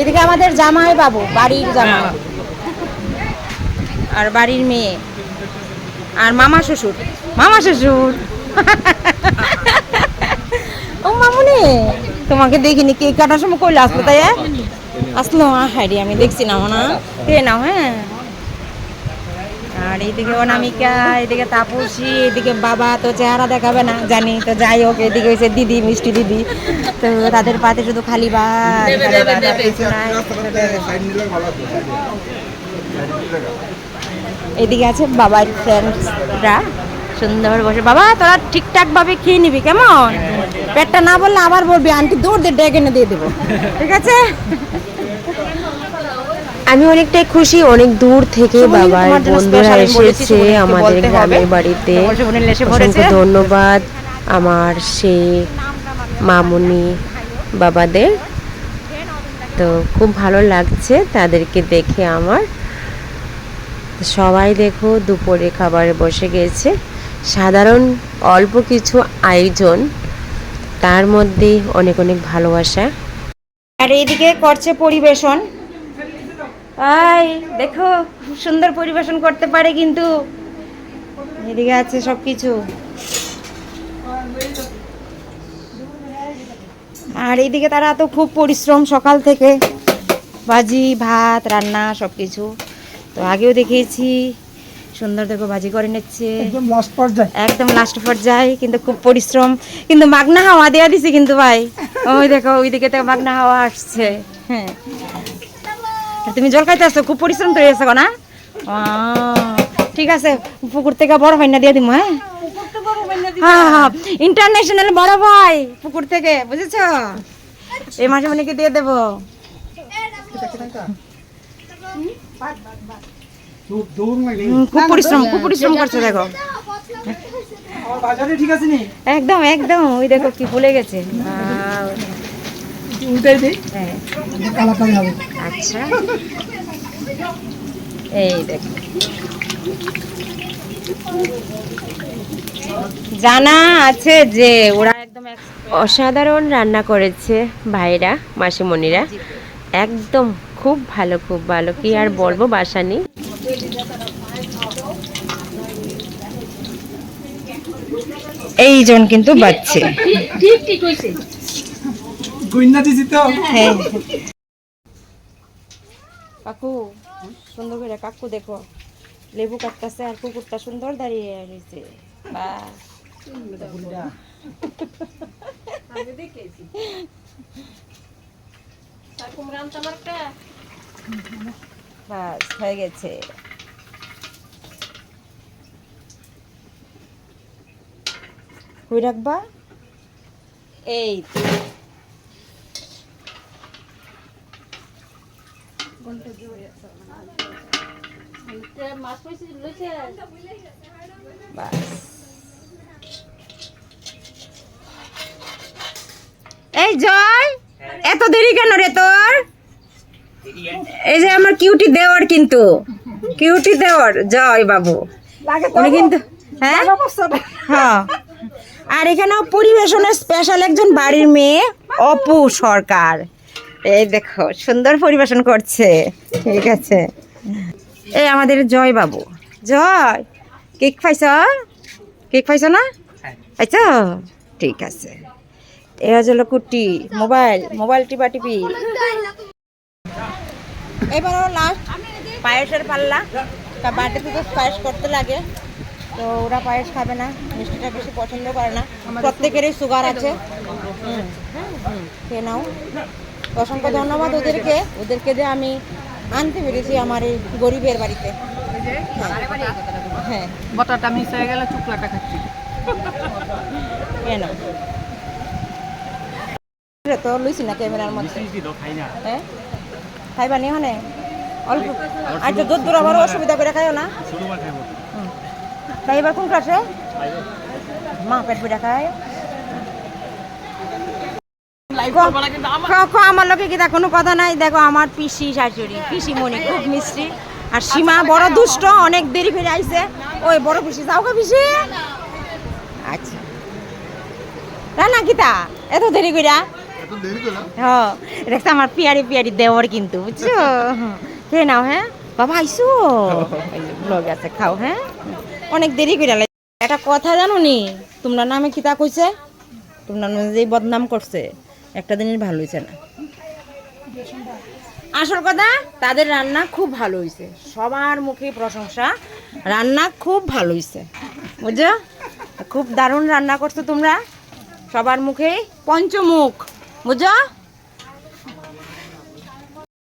এদিকে আমাদের জামাই বাবু বাড়ির জামাই। আর বাড়ির মেয়ে। আর মামা শ্বশুর। মামা শ্বশুর। ও মামুনি তোমাকে দেখিনি কেক কাটার সময় কইলে আসলো তাই আসলো হাইরি আমি দেখছি না। না কে নাও হ্যাঁ? আর এইদিকে অনামিকা এদিকে তাপসী এদিকে বাবা তো চেহারা দেখাবে না জানি। তো যাই হোক এদিকে হয়েছে দিদি মিষ্টি দিদি। তো তাদের পাতে শুধু খালি নাই। এদিকে আছে বাবার ফ্রেন্ডসরা সুন্দর বসে। বাবা তোরা ঠিকঠাক ভাবে খেয়ে নিবি কেমন? পেটটা না বললে আবার বলবি আন্টি দৌড় দিয়ে ডেকে এনে দিয়ে দেবো। ঠিক আছে? আমি অনেকটাই খুশি অনেক দূর থেকে বাবার বন্ধুরা এসেছে আমাদের গ্রামের বাড়িতে। অসংখ্য ধন্যবাদ। আমার সেই মামুনি বাবাদের। তো খুব ভালো লাগছে তাদেরকে দেখে আমার। সবাই দেখো দুপুরে খাবারে বসে গেছে। সাধারণ অল্প কিছু আয়োজন তার মধ্যে অনেক অনেক ভালোবাসা। আর এইদিকে করছে পরিবেশন। আই দেখো খুব সুন্দর পরিবেশন করতে পারে কিন্তু। এদিকে আছে সব কিছু আর এইদিকে তারা তো খুব পরিশ্রম সকাল থেকে। ভাজি ভাত রান্না সব কিছু তো আগেও দেখিয়েছি সুন্দর দেখো ভাজি করে নিচ্ছে। একদম লাস্ট পর্যায়ে। একদম লাস্ট পর্যায়ে কিন্তু খুব পরিশ্রম। কিন্তু মাগনা হাওয়া দেওয়া দিছে কিন্তু ভাই। ওই দেখো ওইদিকে তো মাগনা হাওয়া আসছে। হ্যাঁ। তুমি জল খাইতে আসছো খুব পরিশ্রম করে আসছো না? ঠিক আছে পুকুর থেকে বড় ভাই না দিয়ে দিব হ্যাঁ? হ্যাঁ হ্যাঁ ইন্টারন্যাশনাল বড় ভাই পুকুর থেকে বুঝেছ? এই মাসে মানে দিয়ে দেবো। খুব পরিশ্রম খুব পরিশ্রম করছে দেখো। একদম একদম ওই দেখো কি ভুলে গেছে। উল্টাই দিই? হ্যাঁ। হবে। আচ্ছা। এই দেখো। জানা আছে যে ওরা একদম অসাধারণ রান্না করেছে ভাইরা মাসিমণিরা। একদম খুব ভালো খুব ভালো। কি আর বলব বাসা নেই। এইজন কিন্তু বাচ্চে। দিছি তো হ্যাঁ। কাকু সুন্দর করে কাকু দেখো। লেবু কাটতেছে আর কুকুরটা সুন্দর দাঁড়িয়ে রয়েছে। বা বাস হয়ে গেছে। কই রাখবা? এই তো। এই জয় এত দেরি কেন রে তোর? এই যে আমার কিউটি দেওয়ার কিন্তু কিউটি দেওয়ার জয় বাবু। উনি কিন্তু হ্যাঁ? হ্যাঁ। আর এখানে পরিবেশনের স্পেশাল একজন বাড়ির মেয়ে অপু সরকার। এই দেখো সুন্দর পরিবেশন করছে। ঠিক আছে। এই আমাদের জয় বাবু। জয়! কেক পাইছ কেক পাইছ না? পাইছ ঠিক আছে। এ হলো কুটি মোবাইল মোবাইল টিপা টিপি। এবার লাস্ট পায়েসের পাল্লা। তা বাটিতে তো পায়েস করতে লাগে। তো ওরা পায়েস খাবে না মিষ্টিটা বেশি পছন্দ করে না। প্রত্যেকেরই সুগার আছে। হুম, খেয়ে নাও। অসংখ্য ধন্যবাদ ওদেরকে। ওদেরকে যে আমি আনতে পেরেছি আমার এই গরিবের বাড়িতে। হ্যাঁ। হ্যাঁ বটাটা মিস হয়ে গেল চুকলাটা খাচ্ছি। কেন? তো লুইছি না ক্যামেরার মধ্যে। হ্যাঁ? খাইবা নি হনে অল্প আচ্ছা দুধ দূর আবার অসুবিধা করে খাইও না? হুম। তাই এবার কোন ক্লাসে? মা পেট পিঠা খায়। আমার লোকে কি কোনো কথা নাই। দেখো আমার পিসি শাশুড়ি। পিসি মনি খুব মিষ্টি। আর সীমা বড় দুষ্ট অনেক দেরি ফিরে আইছে। ওই বড় পিসি যাও গো পিসি। আচ্ছা। রান্না কিতা এত দেরি কইরা? হ্যাঁ দেখছ আমার পিয়ারি পিয়ারি দেওয়ার কিন্তু বুঝছ? খেয়ে নাও হ্যাঁ? বাবা আইসো। ব্লগ আছে খাও হ্যাঁ? অনেক দেরি করে একটা কথা জানো নি? তোমরা নামে কিতা কইছে? তোমরা নামে যে বদনাম করছে। একটা দিনের ভালো হয়েছে না। আসল কথা, তাদের রান্না খুব ভালো হয়েছে সবার মুখে প্রশংসা, রান্না খুব ভালো হয়েছে বুঝছ? খুব দারুণ রান্না করছ তোমরা। সবার মুখে পঞ্চমুখ, বুঝছ?